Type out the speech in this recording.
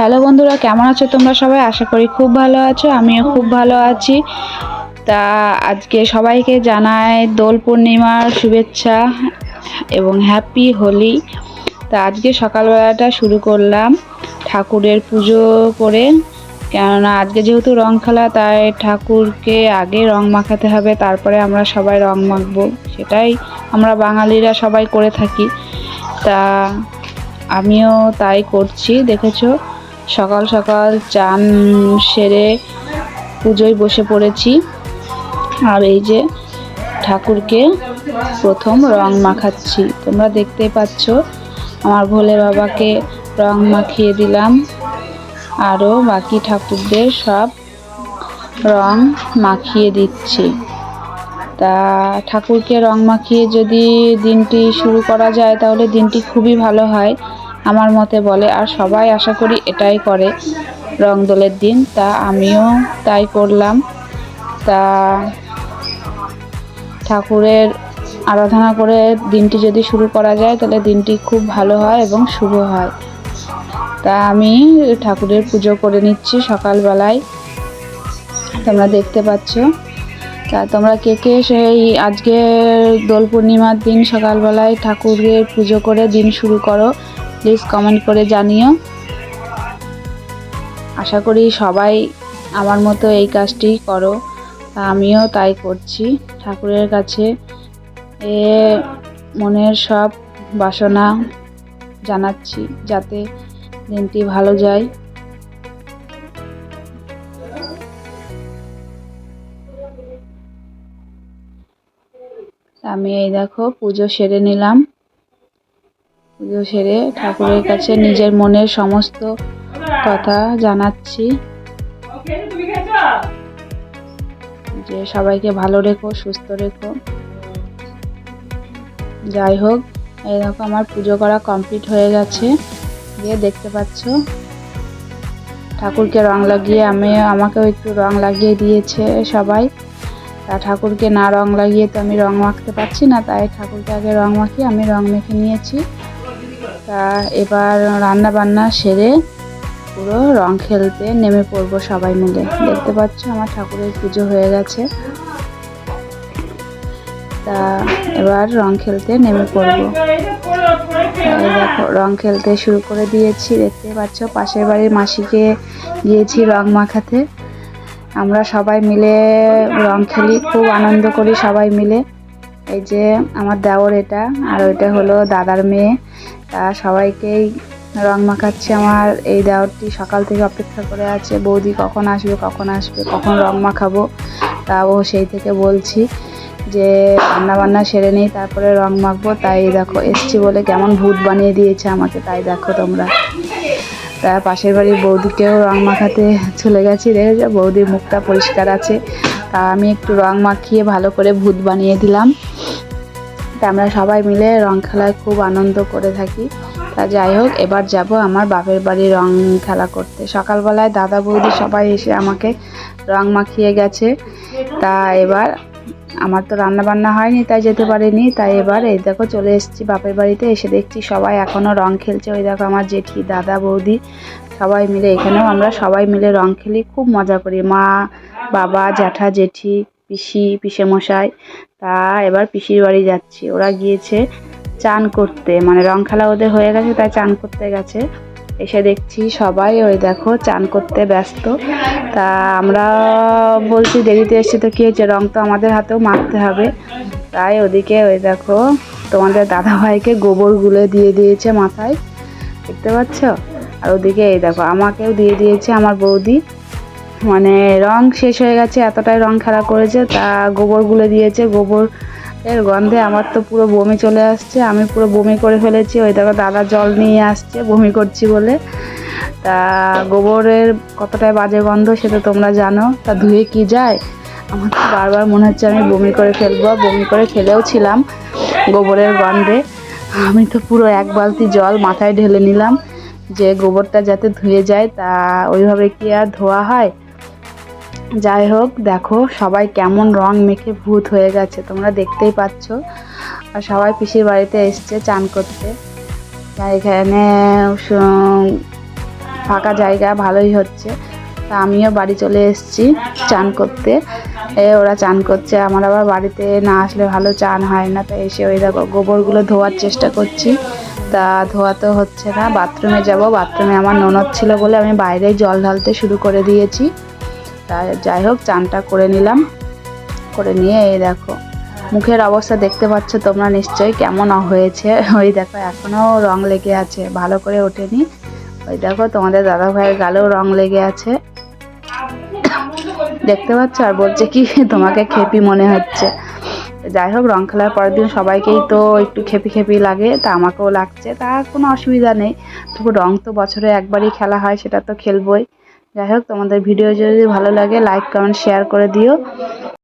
Hello বন্ধুরা, কেমন আছো তোমরা সবাই? আশা করি খুব ভালো আছো, আমিও খুব ভালো আছি। তা আজকে সবাইকে জানাই দোল পূর্ণিমার শুভেচ্ছা এবং হ্যাপি হোলি। তা আজকে সকালবেলাটা শুরু করলাম ঠাকুরের পুজো করে। কেননা আজকে যেহেতু রং খেলা, তাই ঠাকুরকে আগে রং মাখাতে হবে, তারপরে আমরা সবাই রং মাখবো। সেটাই আমরা বাঙালিরা সবাই করে থাকি। তা আমিও তাই করছি, দেখেছ? সকাল সকাল চান সেরে পুজোয় বসে পড়েছি। আর এই যে ঠাকুরকে প্রথম রং মাখাচ্ছি। তোমরা দেখতে পাচ্ছ, আমার ভোলে বাবাকে রং মাখিয়ে দিলাম। আরও বাকি ঠাকুরদের সব রং মাখিয়ে দিচ্ছি। তা ঠাকুরকে রং মাখিয়ে যদি দিনটি শুরু করা যায়, তাহলে দিনটি খুবই ভালো হয়। আমার মতে বলে, আর সবাই আশা করি এটাই করে রং দোলের দিন। তা আমিও তাই করলাম। তা ঠাকুরের আরাধনা করে দিনটি যদি শুরু করা যায়, তাহলে দিনটি খুব ভালো হয় এবং শুভ হয়। তা আমি ঠাকুরের পুজো করে নিচ্ছি সকালবেলায়। তোমরা দেখতে পাচ্ছ। তা তোমরা কে কে সেই আজকে দোল পূর্ণিমার দিন সকালবেলায় ঠাকুরের পুজো করে দিন শুরু করো? প্লিজ কমেন্ট করে জানিও। আশা করি সবাই আমার মতো এই কাজটি করো। আমিও তাই করছি। ঠাকুরের কাছে এ মনের সব বাসনা জানাচ্ছি যাতে দিনটি ভালো যায়। আমি এই দেখো, পুজো সেরে নিলাম। পুজো সেরে ঠাকুরের কাছে নিজের মনের সমস্ত কথা জানাচ্ছি। যে সবাইকে ভালো রেখো, সুস্থ রেখো। যাই হোক এরকম আমার পুজো করা কমপ্লিট হয়ে গেছে। দিয়ে দেখতে পাচ্ছ, ঠাকুরকে রং লাগিয়ে আমি, আমাকেও একটু রং লাগিয়ে দিয়েছে সবাই। তা ঠাকুরকে না রং লাগিয়ে তো আমি রং মাখতে পারছি না, তাই ঠাকুরকে আগে রং মাখিয়ে আমি রং মেখে নিয়েছি। তা এবার রান্না বান্না সেরে পুরো রং খেলতে নেমে পড়ব সবাই মিলে। দেখতে পাচ্ছ আমার ঠাকুরের পুজো হয়ে গেছে। তা এবার রং খেলতে নেমে পড়ব। রং খেলতে শুরু করে দিয়েছি। দেখতে পাচ্ছ, পাশের বাড়ির মাসিকে গিয়েছি রং মাখাতে। আমরা সবাই মিলে রং খেলি, খুব আনন্দ করি সবাই মিলে। এই যে আমার দেওর এটা, আর ওইটা হলো দাদার মেয়ে। তা সবাইকেই রং মাখাচ্ছে আমার। এই দেওরটি সকাল থেকে অপেক্ষা করে আছে, বৌদি কখন আসবে কখন আসবে, কখন রং মাখাবো, তা ও সেই থেকে বলছি যে রান্না বান্না সেরে নেই, তারপরে রং মাখবো। তাই দেখো, এসছি বলে কেমন ভূত বানিয়ে দিয়েছে আমাকে, তাই দেখো তোমরা। তা পাশের বাড়ির বৌদিকেও রং মাখাতে চলে গেছি। দেখেছ বৌদির মুখটা পরিষ্কার আছে। তা আমি একটু রং মাখিয়ে ভালো করে ভূত বানিয়ে দিলাম। তা আমরা সবাই মিলে রং খেলায় খুব আনন্দ করে থাকি। তা যাই হোক, এবার যাব আমার বাপের বাড়ি রং খেলা করতে। সকালবেলায় দাদা বৌদি সবাই এসে আমাকে রং মাখিয়ে গেছে। তা এবার আমার তো রান্না বান্না হয়নি তাই যেতে পারিনি। তাই এবার এই দেখো চলে এসেছি বাপের বাড়িতে এসে দেখছি সবাই এখনও রং খেলছে। ওই দেখো আমার জেঠি দাদা বৌদি সবাই মিলে এখানেও আমরা সবাই মিলে রং খেলি খুব মজা করি। মা বাবা জ্যাঠা জেঠি পিসি পিসে মশাই তা এবার পিসির বাড়ি যাচ্ছি। ওরা গিয়েছে চান করতে মানে রং খেলা ওদের হয়ে গেছে তাই চান করতে গেছে। এসে দেখছি সবাই, ওই দেখো, চান করতে ব্যস্ত। তা আমরা বলছি দেরিতে এসছে তো কী হয়েছে? রং তো আমাদের হাতেও মাখতে হবে। তাই ওদিকে ওই দেখো, তোমাদের দাদা ভাইকে গোবর গুলে দিয়ে দিয়েছে মাথায়। দেখতে পাচ্ছ? আর ওদিকে এই দেখো, আমাকেও দিয়ে দিয়েছে আমার বৌদি। মানে রং শেষ হয়ে গেছে, এতটাই রং খেলা করেছে, তা গোবর গুলে দিয়েছে, গোবর এর গন্ধে আমার তো পুরো বমি চলে আসছে। আমি পুরো বমি করে ফেলেছি। ওই দেখো দাদা জল নিয়ে আসছে, বমি করছি বলে। তা গোবরের কতটাই বাজে গন্ধ সেটা তোমরা জানো। তা ধুয়ে কি যায়? আমার তো বারবার মনে হচ্ছে আমি বমি করে ফেলব, বমি করে ফেলেও ছিলাম গোবরের গন্ধে। আমি তো পুরো এক বালতি জল মাথায় ঢেলে নিলাম যে গোবরটা যাতে ধুয়ে যায়, তা ওইভাবে কি আর ধোয়া হয়? যাই হোক, দেখো, সবাই কেমন রং মেখে ভূত হয়ে গেছে, তোমরা দেখতেই পাচ্ছ। আর সবাই পিসির বাড়িতে এসছে চান করতে। আর এখানে ফাঁকা জায়গা, ভালোই হচ্ছে। তা আমিও বাড়ি চলে এসেছি চান করতে। এ, ওরা চান করছে, আমার আবার বাড়িতে না আসলে ভালো চান হয় না। তাই এসে ওই দেখো, গোবরগুলো ধোয়ার চেষ্টা করছি। তা ধোয়া তো হচ্ছে না, বাথরুমে যাব। বাথরুমে আমার ননদ ছিল বলে আমি বাইরেই জল ঢালতে শুরু করে দিয়েছি। তা যাই হোক, চানটা করে নিলাম। করে নিয়ে এই দেখো, মুখের অবস্থা দেখতে পাচ্ছ তোমরা নিশ্চয়ই কেমন হয়েছে। ওই দেখো, এখনও রং লেগে আছে, ভালো করে ওঠেনি। ওই দেখো, তোমাদের দাদা ভাইয়ের গালেও রং লেগে আছে। দেখতে পাচ্ছ? আর বলছে কি, তোমাকে খেপি মনে হচ্ছে। যাই হোক, রং খেলার পরের দিন সবাইকেই তো একটু খেপি খেপি লাগে, তা আমাকেও লাগছে, তা কোনো অসুবিধা নেই। তবু রং তো বছরে একবারই খেলা হয়, সেটা তো খেলবই। যাই হোক তোমাদের ভিডিও যদি ভালো লাগে লাইক কমেন্ট শেয়ার করে দিও।